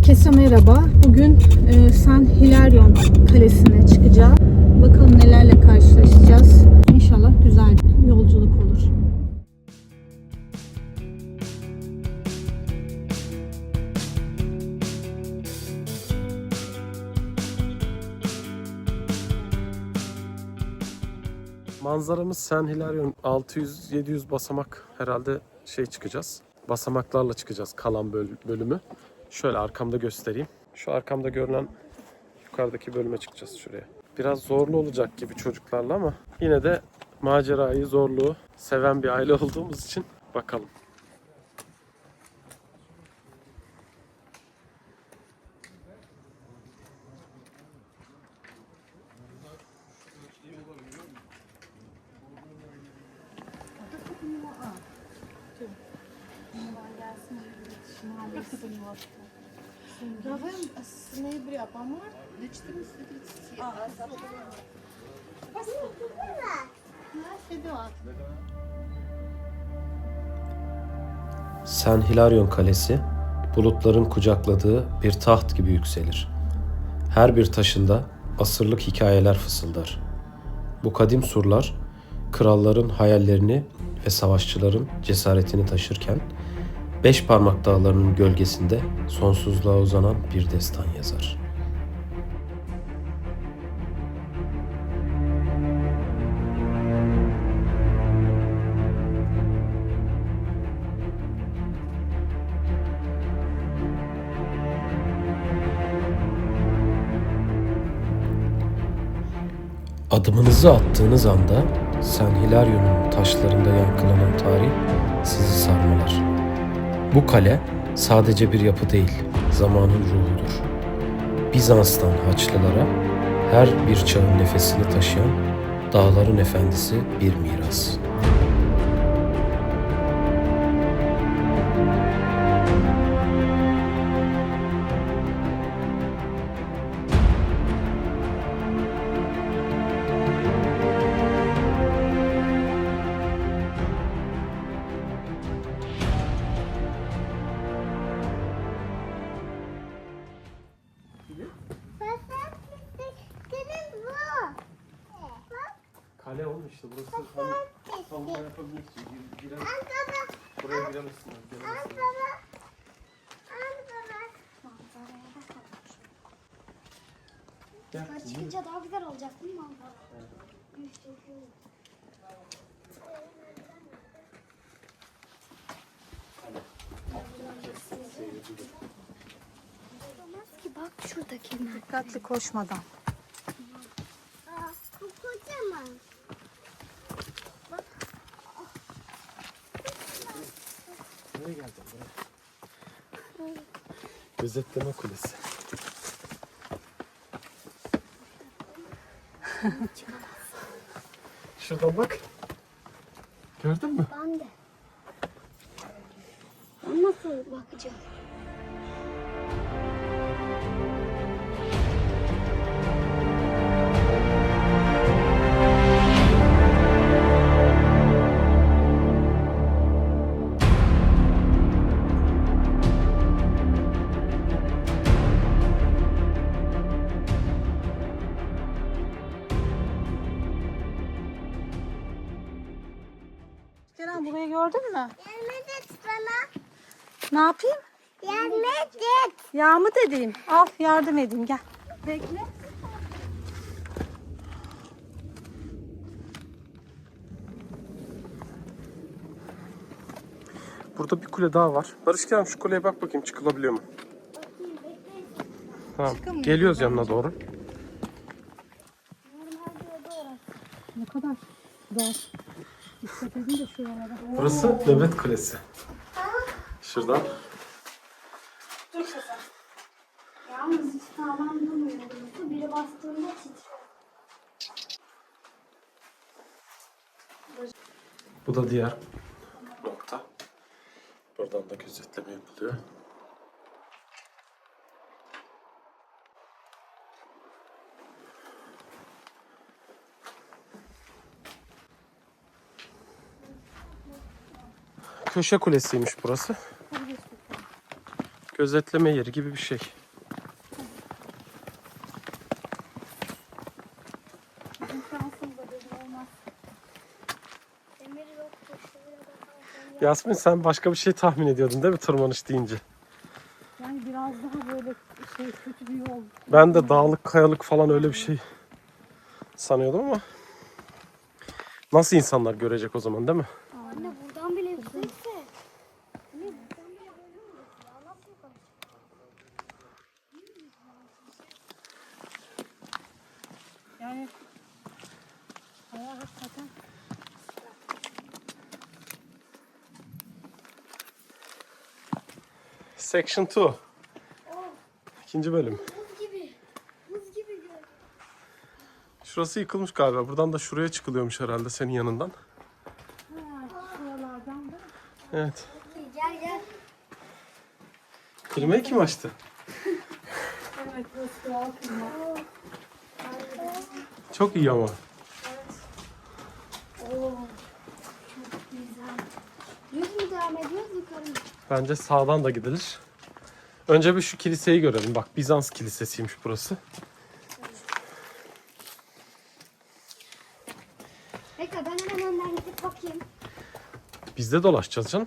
Herkese merhaba. Bugün e, San Hilarion Kalesi'ne çıkacağız. Bakalım nelerle karşılaşacağız. İnşallah güzel bir yolculuk olur. Manzaramız San Hilarion 600-700 basamak herhalde şey çıkacağız. Basamaklarla çıkacağız kalan böl- bölümü. Şöyle arkamda göstereyim. Şu arkamda görünen yukarıdaki bölüme çıkacağız şuraya. Biraz zorlu olacak gibi çocuklarla ama yine de macerayı, zorluğu seven bir aile olduğumuz için bakalım. Правим з ноября по март до 14 30. А, Федот. San Hilarion Kalesi bulutların kucakladığı bir taht gibi yükselir. Her bir taşında asırlık hikayeler fısıldar. Bu kadim surlar kralların hayallerini ve savaşçıların cesaretini taşırken beş parmak dağlarının gölgesinde sonsuzluğa uzanan bir destan yazar. Adımınızı attığınız anda San Hilario'nun taşlarında yankılanan tarih sizi sarmalar. Bu kale sadece bir yapı değil, zamanın ruhudur. Bizans'tan Haçlılara her bir çağın nefesini taşıyan dağların efendisi bir miras. Çıkınca daha güzel olacak değil mi manzara? Olmaz ki bak şuradaki Dikkatli koşmadan. Bu kocaman. Nereye geldin buraya? Gözetleme kulesi. Şuradan bak. Gördün mü? Ben de. Ben nasıl bakacağım? Kerem burayı gördün mü? Yardım et bana. Ne yapayım? Yardım et. Yağ mı dediğim? Al yardım edeyim gel. Bekle. Burada bir kule daha var. Barış Kerem şu kuleye bak bakayım çıkılabiliyor mu? Tamam. Çıkamıyor. Geliyoruz yanına doğru. Ne kadar dar. Burası Devlet Kulesi. Şuradan. Yalnız hiç sağlam durmuyor. burası. Biri bastığında titriyor. Bu da diğer nokta. Buradan da gözetleme yapılıyor. Köşe kulesiymiş burası. Gözetleme yeri gibi bir şey. Yasmin sen başka bir şey tahmin ediyordun değil mi tırmanış deyince? Yani biraz daha böyle şey kötü bir yol. Ben de dağlık kayalık falan öyle bir şey sanıyordum ama nasıl insanlar görecek o zaman değil mi? Anne buradan bile yüksekse. Anne buradan bile böyle mi ya? Nasıl yukarı Yani ayağı hakikaten Section 2. İkinci bölüm. Buz gibi. Buz gibi görünüyor. Şurası yıkılmış galiba. Buradan da şuraya çıkılıyormuş herhalde senin yanından. şuralardan da Evet. Gel gel. Klimayı kim açtı? evet burası doğal klima. Çok iyi ama. Oo. Çok güzel. Düz mü devam ediyoruz yukarı? Bence sağdan da gidilir. Önce bir şu kiliseyi görelim. Bak Bizans kilisesiymiş burası. Bekle ben hemen önden gidip bakayım. Biz de dolaşacağız canım.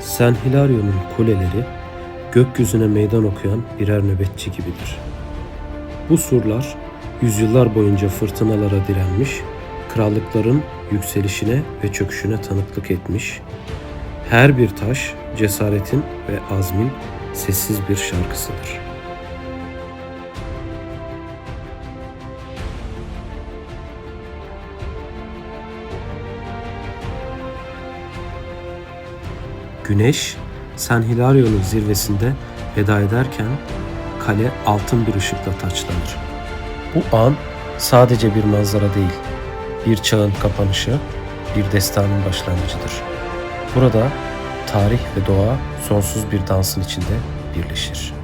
San Hilario'nun kuleleri gökyüzüne meydan okuyan birer nöbetçi gibidir. Bu surlar yüzyıllar boyunca fırtınalara direnmiş, krallıkların yükselişine ve çöküşüne tanıklık etmiş, her bir taş cesaretin ve azmin sessiz bir şarkısıdır. Güneş San Hilario'nun zirvesinde veda ederken kale altın bir ışıkla taçlanır. Bu an sadece bir manzara değil, bir çağın kapanışı, bir destanın başlangıcıdır. Burada tarih ve doğa sonsuz bir dansın içinde birleşir.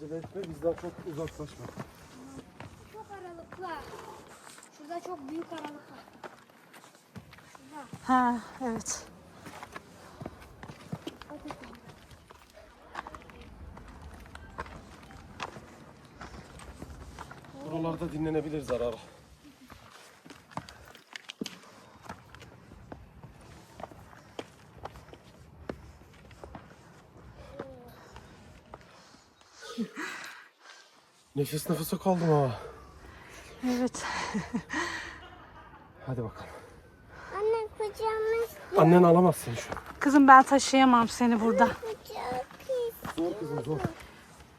Acele etme bizden çok uzaklaşma. Çok aralıklar. Şurada çok büyük aralık var. Şurada. Ha evet. Buralarda dinlenebiliriz ara ara. Nefes nefese kaldım ha. Evet. Hadi bakalım. Anne kucağımız Annen alamaz seni şu an. Kızım ben taşıyamam seni burada. kucağı pis. Zor kızım zor.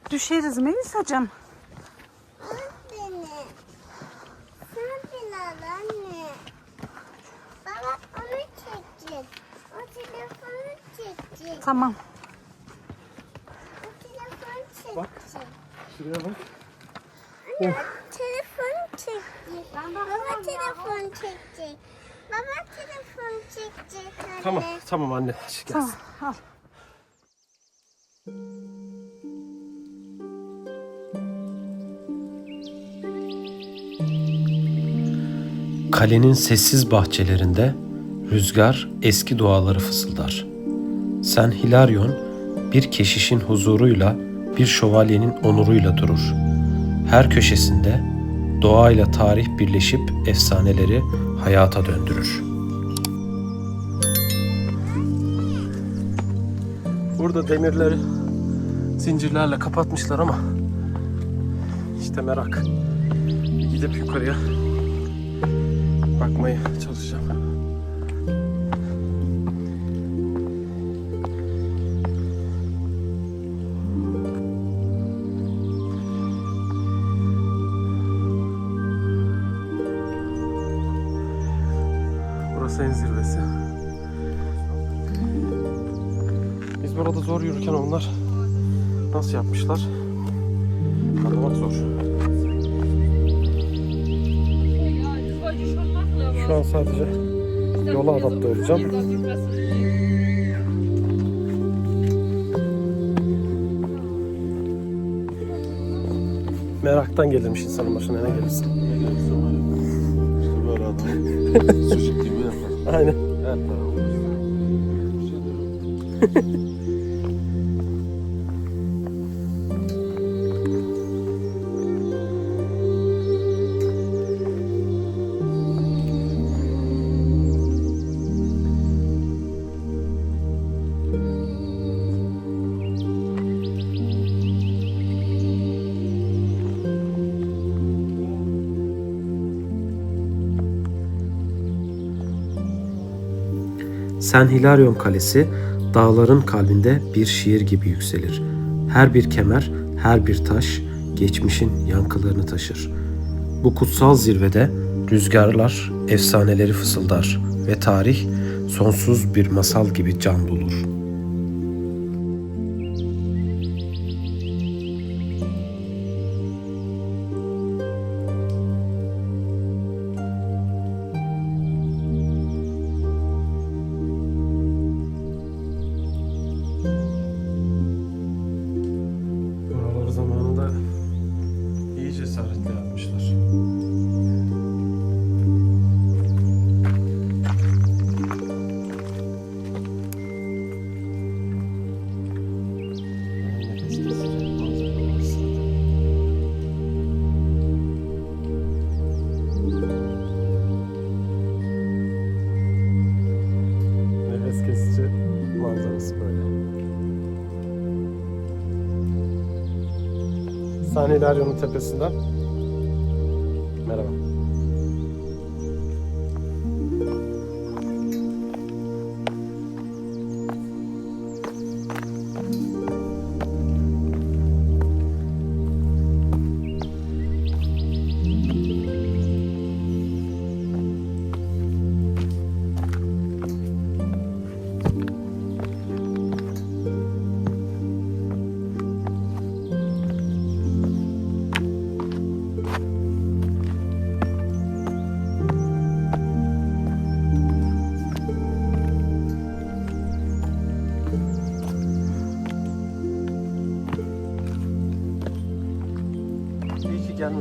Düşeriz Melisa'cığım. Anne. Sen biraz anne. Baba onu çekecek. O telefonu çekecek. Tamam. O telefonu çekecek. Bak. Şuraya bak. Anne telefon çekecek. Baba telefon çekecek. Baba telefon çekecek anne. Tamam tamam anne. Gel. Tamam al. Kalenin sessiz bahçelerinde rüzgar eski duaları fısıldar. Sen Hilaryon bir keşişin huzuruyla bir şövalyenin onuruyla durur. Her köşesinde doğayla tarih birleşip efsaneleri hayata döndürür. Burada demirleri zincirlerle kapatmışlar ama işte merak. Gidip yukarıya bakmaya çalışacağım. Nasıl yapmışlar? Anlamak zor. Şu an sadece yola adapte olacağım. Meraktan gelirmiş insanın başına ne gelirse. İşte böyle adam sucuk gibi yapar. Aynen. Her tarafı. Sen Hilaryon Kalesi dağların kalbinde bir şiir gibi yükselir. Her bir kemer, her bir taş geçmişin yankılarını taşır. Bu kutsal zirvede rüzgarlar efsaneleri fısıldar ve tarih sonsuz bir masal gibi can bulur. Hilario'nun tepesinden.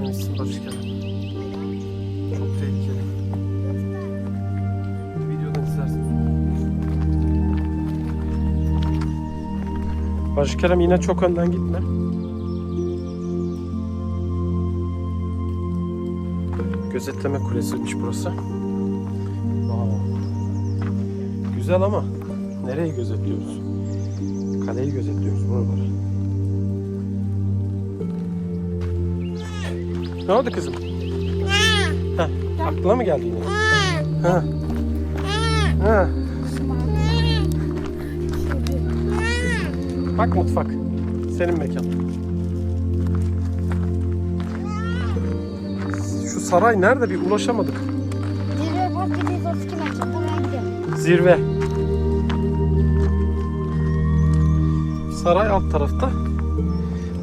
Barış Kerem. Çok tehlikeli. Videodan izlersin. Barış Kerem yine çok önden gitme. Gözetleme kulesiymiş burası. Wow. Güzel ama nereye gözetliyoruz? Kaleyi gözetliyoruz buraları. Ne oldu kızım? Ha, aklına mı geldi yine? Ha. Ha. Bak mutfak. Senin mekan. Şu saray nerede bir ulaşamadık. Zirve bu bir mekan. Zirve. Saray alt tarafta.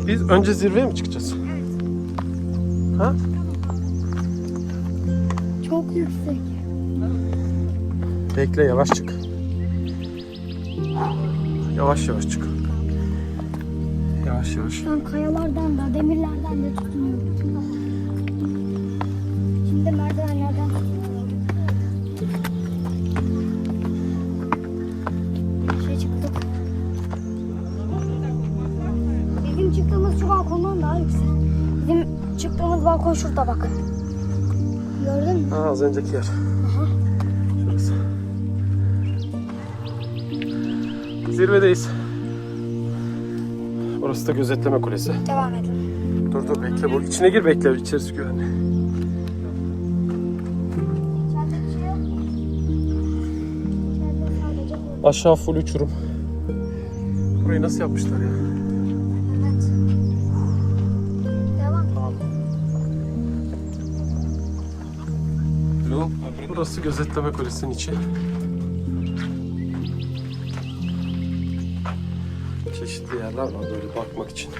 Biz önce zirveye mi çıkacağız? Ha? Çok yüksek. Bekle yavaş çık. Yavaş yavaş çık. Yavaş yavaş. An kayalardan da demirlerden de tutunuyorum. Şimdi merdivenlerden çıktığımız balkon şurada bak. Gördün mü? Ha, az önceki yer. Şurası. Zirvedeyiz. Orası da gözetleme kulesi. Devam edin. Dur dur bekle bu. içine gir bekle içerisi güvenli. Şey. Aşağı full uçurum. Burayı nasıl yapmışlar ya? Burası gözetleme kulesinin içi. Çeşitli yerler var böyle bakmak için.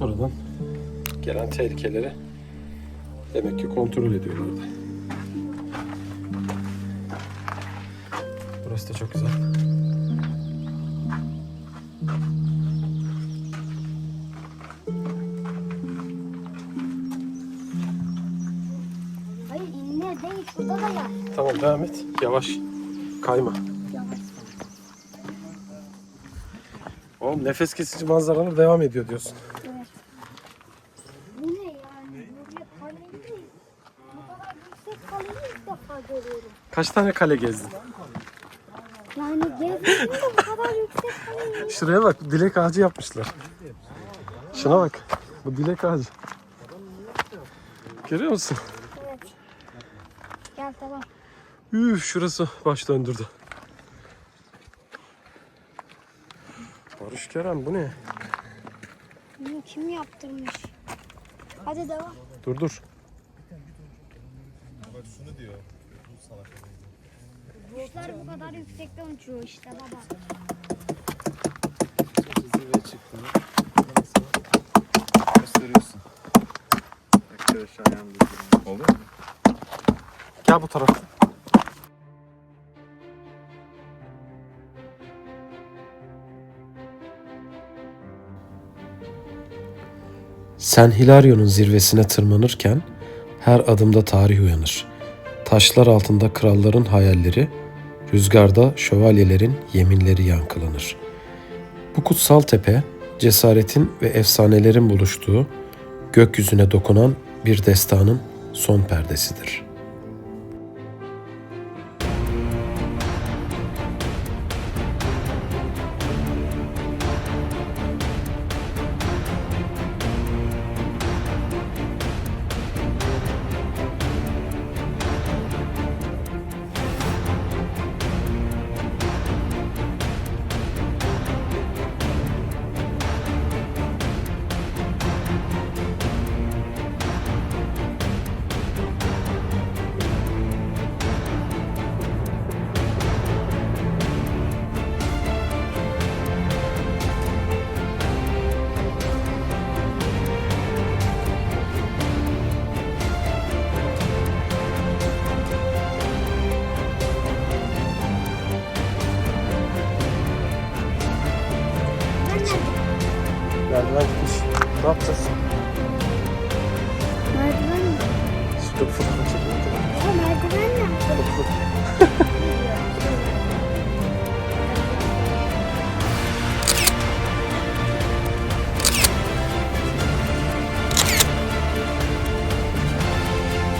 Buradan gelen tehlikeleri demek ki kontrol ediyorlardı. Burası da çok güzel. Devam et. Yavaş. Kayma. Yavaş. Oğlum nefes kesici manzaralar devam ediyor diyorsun. Evet. Bu ne yani? Böyle kaleyi değil. Bu kadar yüksek kaleyi ilk defa görüyorum. Kaç tane kale gezdin? Yani gezmedim de bu kadar yüksek kaleyi. Şuraya bak dilek ağacı yapmışlar. Şuna bak. Bu dilek ağacı. Görüyor musun? Evet. Gel tamam. Üf şurası baş döndürdü. Barış Kerem bu ne? Bunu kim yaptırmış? Hadi devam. Dur dur. Kuşlar bu kadar yüksekten uçuyor işte baba. Zirveye çıktın. Gösteriyorsun. Arkadaşlar yandı. Oldu mu? Gel bu tarafa. Sen Hilario'nun zirvesine tırmanırken her adımda tarih uyanır. Taşlar altında kralların hayalleri, rüzgarda şövalyelerin yeminleri yankılanır. Bu kutsal tepe, cesaretin ve efsanelerin buluştuğu, gökyüzüne dokunan bir destanın son perdesidir.'' Merdiven gitmiş. Ne yapacağız? Merdiven mi? Dur fotoğraf çekelim. Ya merdiven ne?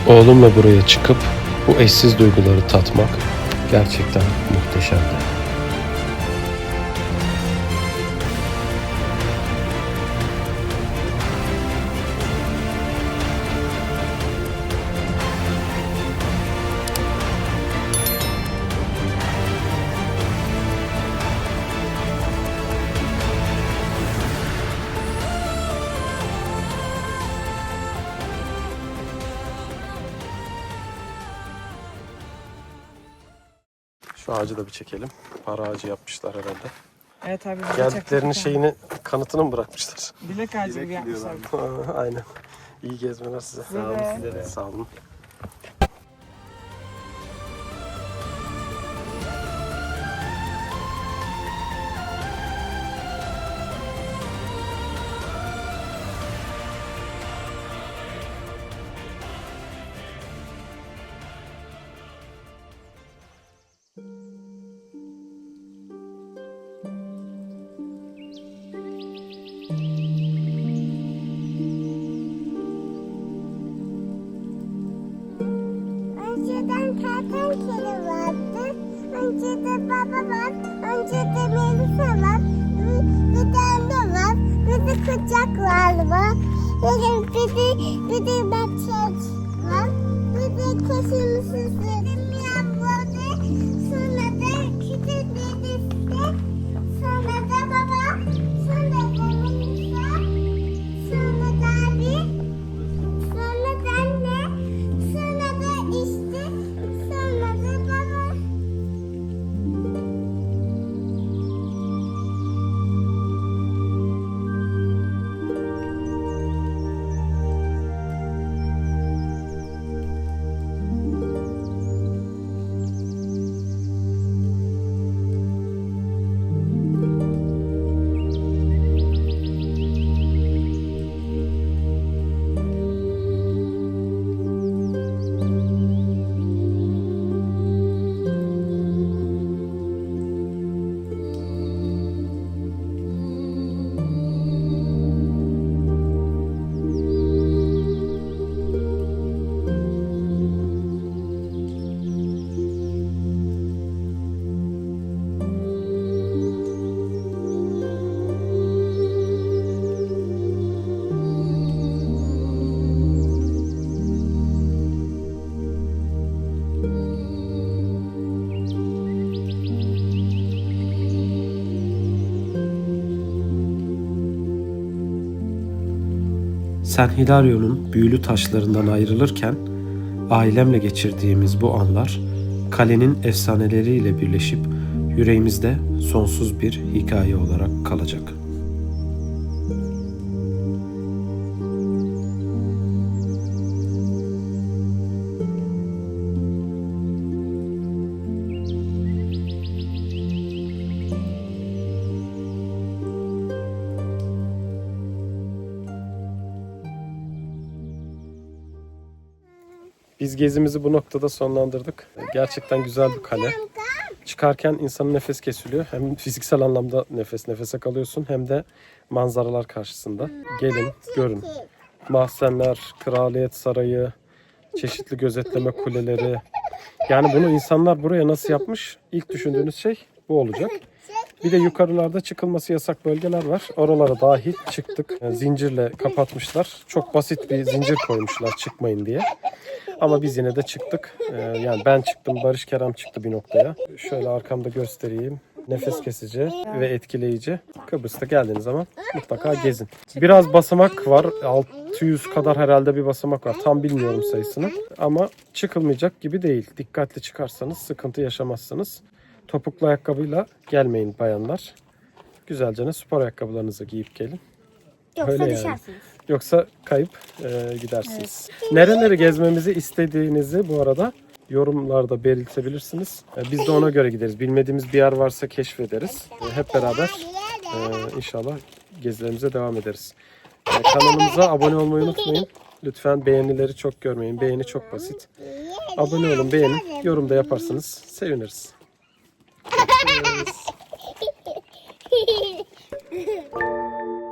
Oğlumla buraya çıkıp bu eşsiz duyguları tatmak gerçekten muhteşemdi. Şu ağacı da bir çekelim. Para ağacı yapmışlar herhalde. Evet abi. bize Geldiklerinin çakmak şeyini kanıtını mı bırakmışlar? var. Dilek ağacı gibi yapmışlar. Aynen. İyi gezmeler size. Size de. Sağ olun. Önce de baba var. Önce de Melisa var. Bir, de anne var. Bir de kucaklar var. Bir de, bir de, bir de var. Bir de kesimsiz dedim Sen Hilario'nun büyülü taşlarından ayrılırken ailemle geçirdiğimiz bu anlar kalenin efsaneleriyle birleşip yüreğimizde sonsuz bir hikaye olarak kalacak. Biz gezimizi bu noktada sonlandırdık. Gerçekten güzel bir kale. Çıkarken insanın nefes kesiliyor. Hem fiziksel anlamda nefes nefese kalıyorsun hem de manzaralar karşısında. Gelin, görün. Mahzenler, kraliyet sarayı, çeşitli gözetleme kuleleri. Yani bunu insanlar buraya nasıl yapmış? İlk düşündüğünüz şey bu olacak. Bir de yukarılarda çıkılması yasak bölgeler var. Oralara dahil çıktık. Zincirle kapatmışlar. Çok basit bir zincir koymuşlar çıkmayın diye. Ama biz yine de çıktık. Ee, yani ben çıktım, Barış Kerem çıktı bir noktaya. Şöyle arkamda göstereyim. Nefes kesici ve etkileyici. Kıbrıs'ta geldiğiniz zaman mutlaka gezin. Biraz basamak var. 600 kadar herhalde bir basamak var. Tam bilmiyorum sayısını. Ama çıkılmayacak gibi değil. Dikkatli çıkarsanız sıkıntı yaşamazsınız. Topuklu ayakkabıyla gelmeyin bayanlar. Güzelce spor ayakkabılarınızı giyip gelin. Yoksa Öyle düşersiniz. Yani. Yoksa kayıp e, gidersiniz. Evet. Nereleri gezmemizi istediğinizi bu arada yorumlarda belirtebilirsiniz. E, biz de ona göre gideriz. Bilmediğimiz bir yer varsa keşfederiz. E, hep beraber e, inşallah gezilerimize devam ederiz. E, kanalımıza abone olmayı unutmayın. Lütfen beğenileri çok görmeyin. Beğeni çok basit. Abone olun, beğenin. Yorum da yaparsanız seviniriz. Görüşürüz.